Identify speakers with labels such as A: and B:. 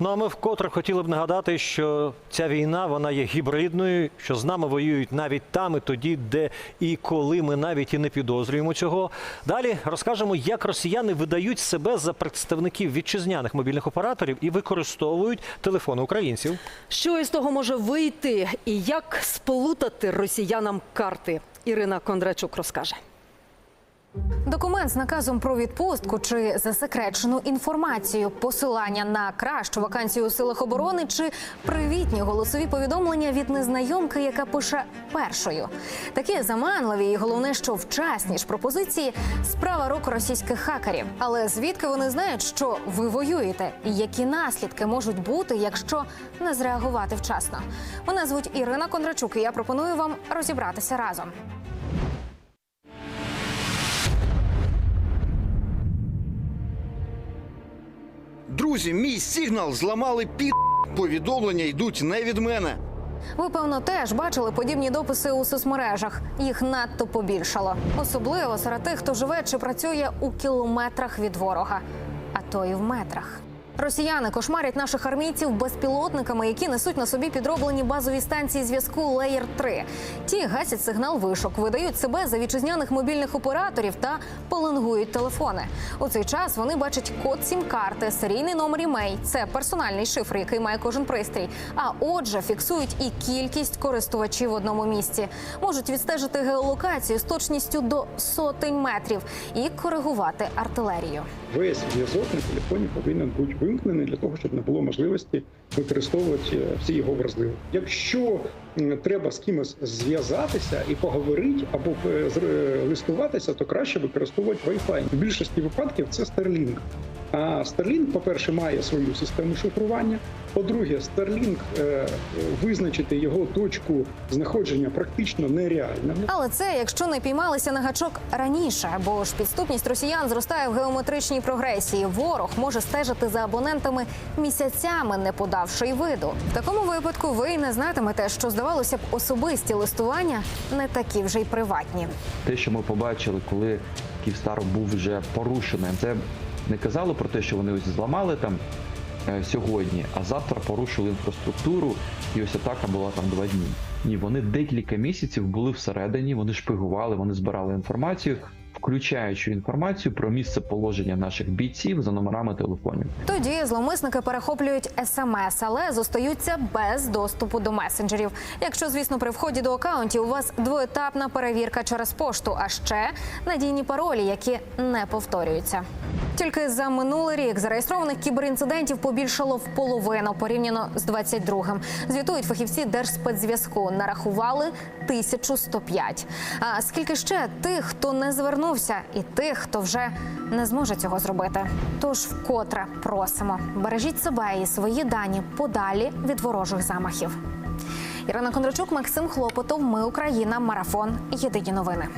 A: Ну а ми вкотре хотіли б нагадати, що ця війна вона є гібридною, що з нами воюють навіть там і тоді, де і коли ми навіть і не підозрюємо цього. Далі розкажемо, як росіяни видають себе за представників вітчизняних мобільних операторів і використовують телефони українців.
B: Що із того може вийти і як сплутати росіянам карти? Ірина Кондрачук розкаже.
C: Документ з наказом про відпустку чи засекречену інформацію, посилання на кращу вакансію у силах оборони чи привітні голосові повідомлення від незнайомки, яка пише першою. Такі заманливі і головне, що вчасні ж пропозиції справа рук російських хакерів. Але звідки вони знають, що ви воюєте, і які наслідки можуть бути, якщо не зреагувати вчасно? Мене звуть Ірина Кондрачук, і я пропоную вам розібратися разом.
D: Друзі, мій сигнал зламали під повідомлення йдуть не від мене.
C: Ви певно теж бачили подібні дописи у соцмережах. Їх надто побільшало, особливо серед тих, хто живе чи працює у кілометрах від ворога, а то і в метрах. Росіяни кошмарять наших армійців безпілотниками, які несуть на собі підроблені базові станції зв'язку Layer 3. Ті гасять сигнал вишок, видають себе за вітчизняних мобільних операторів та пеленгують телефони. У цей час вони бачать код сім-карти, серійний номер імей. Це персональний шифр, який має кожен пристрій. А отже, фіксують і кількість користувачів в одному місці. Можуть відстежити геолокацію з точністю до сотень метрів і коригувати артилерію.
E: Весь зв'язок на телефоні повинен бути вимкнений для того, щоб не було можливості використовувати е, всі його вразливості. Якщо треба з кимось зв'язатися і поговорити або е, е, листуватися, то краще використовувати Wi-Fi. В більшості випадків це Starlink. А Starlink, по-перше, має свою систему шифрування. По-друге, Starlink е, визначити його точку знаходження практично нереально.
C: Але це якщо не піймалися на гачок раніше, бо ж підступність росіян зростає в геометричній прогресії. Ворог може стежити за абонентами місяцями, не подавши й виду. В такому випадку ви не знатимете, що здавалося б, особисті листування не такі вже й приватні.
F: те, що ми побачили, коли Київстар був вже порушеним, це не казало про те, що вони ось зламали там е, сьогодні, а завтра порушили інфраструктуру, і ось атака була там два дні. Ні, вони декілька місяців були всередині, вони шпигували, вони збирали інформацію, включаючи інформацію про місце положення наших бійців за номерами телефонів.
C: Тоді зловмисники перехоплюють смс, але зостаються без доступу до месенджерів. Якщо, звісно, при вході до акаунтів у вас двоетапна перевірка через пошту, а ще надійні паролі, які не повторюються. Тільки за минулий рік зареєстрованих кіберінцидентів побільшало в половину порівняно з 22-м. Звітують фахівці Держспецзв'язку. Нарахували 1105. А скільки ще тих, хто не звернувся, і тих, хто вже не зможе цього зробити. Тож вкотре просимо, бережіть себе і свої дані подалі від ворожих замахів. Ірина Кондрачук, Максим Хлопотов. Ми Україна. Марафон. Єдині новини.